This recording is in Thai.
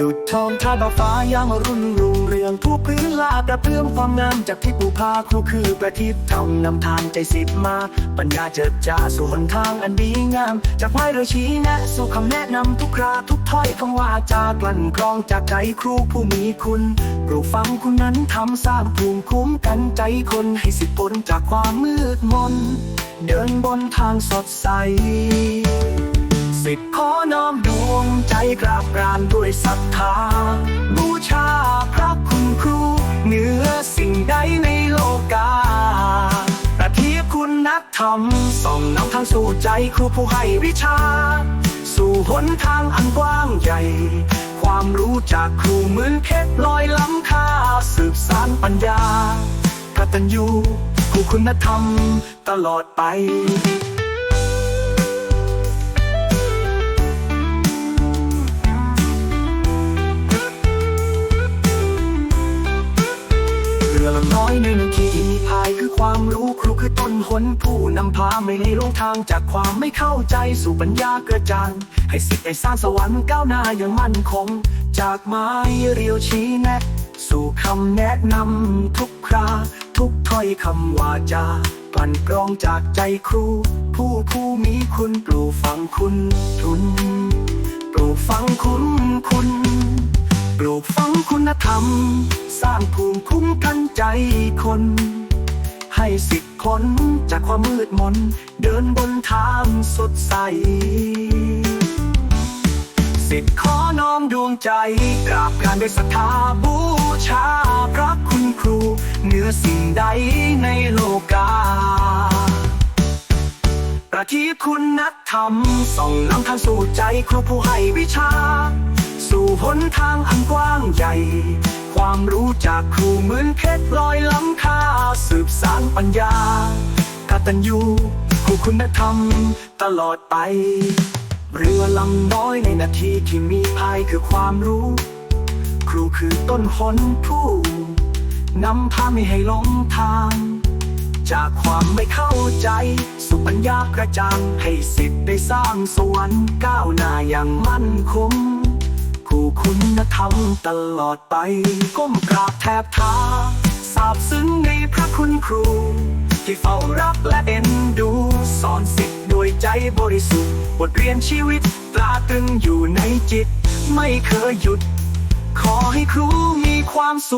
ดุดทองทาดอกฟ้ายามรุ่นรุ่งเรืองทั่วพื้นลาดกระเพื่อมความงามจากที่ปูพาครูคือประทีปทำนำทางใจสิบมา ปัญญาเจิดจ้าสู่หนทางอันดีงาม จากไม้เรือชี้แนะสู่คำแนะนำทุกคราทุกถ้อยคำว่าจากลั่นกรองจากใจครูผู้มีคุณปลูกฝังคุณนั้นทำสร้างภูมิคุ้มกันใจคนให้สิทธิ์พ้นจากความมืดมน เดินบนทางสดใส สิทธิ์ขอน้อมดวง กราบกรานด้วยศรัทธา บูชาพระคุณครู เหนือสิ่งใดในโลกาประทีปคุณนักธรรมส่องนำทางสู่ใจครูผู้ให้วิชา สู่หนทางอันกว้างใหญ่ ความรู้จากครูเหมือนเพชรลอยล้ำค่าสืบสานปัญญากตัญญูผู้คุณธรรมตลอดไป ลำน้อยหนึ่งที่มีพายคือความรู้ครูคือต้นหนผู้นำพาไม่ให้หลงทางจากความไม่เข้าใจสู่ปัญญากระจ่างให้สิทธิ์ได้สร้างสวรรค์ก้าวหน้าอย่างมั่นคง จากไม้เรียวชี้แนะสู่คำแนะนำทุกคราทุกถ้อยคำวาจากลั่นกรองจากใจครู ผู้ผู้มีคุณปลูกฝังคุณทุนปลูกฝังคุณคุณ ปลูกฝังคุณธรรมางภูมิคุ้มกันใจคน ให้สิทธิ์พ้นจากความมืดมน เดินบนทางสดใส สิทธิ์ขอน้อมดวงใจกราบการด้วยศรัทธาบูชาพระคุณครู เหนือสิ่งใดในโลกาประทีคุณนักธรรมส่องนำทางสู่ใจครูผู้ให้วิชา สู่หนทางอันกว้างใหญ่ ความรู้จากครูเหมือนเพชรลอยล้ำค่าสืบสานปัญญากตัญญูผู้คุณธรรมตลอดไป เรือลำน้อยในนาทีที่มีพายคือความรู้ ครูคือต้นหนผู้นำพาไม่ให้หลงทาง จากความไม่เข้าใจสู่ปัญญากระจ่างให้สิทธิ์ได้สร้างสวรรค์ก้าวหน้าอย่างมั่นคง คู่คุณธรรมตลอดไป ก้มกราบแทบเท้าสาบซึ้งในพระคุณครู ที่เฝ้ารักและเอ็นดู สอนสิทธิ์ด้วยใจบริสุทธิ์ บทเรียนชีวิตตราตรึงอยู่ในจิต ไม่เคยหยุด ขอให้ครูมีความสุข